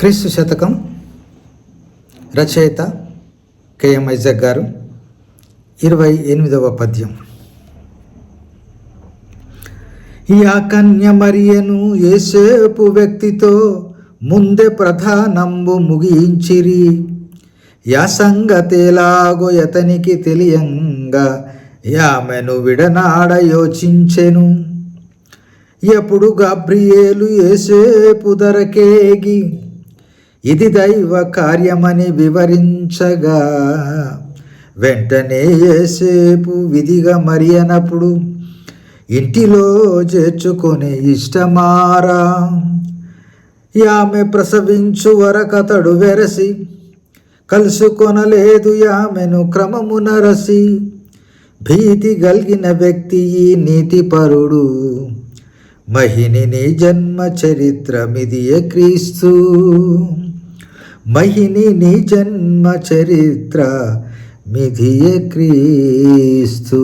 క్రీస్తు శతకం రచయిత కెఎం ఐజక్ గారు. ఇరవై ఎనిమిదవ పద్యం. యా కన్య మరియను ఏసేపు వ్యక్తితో ముందే ప్రధానంబు ముగించిరి. యా సంగతేలాగో యతనికి తెలియంగా యామెను విడనాడ యోచించెను. ఎప్పుడు గబ్రియేలు ఏసేపు ధరకేగి ఇది దైవ కార్యమని వివరించగా వెంటనే ఏసేపు విధిగా మరియనప్పుడు ఇంటిలో చేర్చుకొని ఇష్టమారా. యామె ప్రసవించు వరకతడు వెరసి కలుసుకొనలేదు యామెను క్రమము నరసి. భీతి గలిగిన వ్యక్తి ఈ నీతిపరుడు మహిని జన్మ చరిత్రమిదియే క్రీస్తు. మహిని నీ జన్మ చరిత్ర మిథియే క్రీస్తు.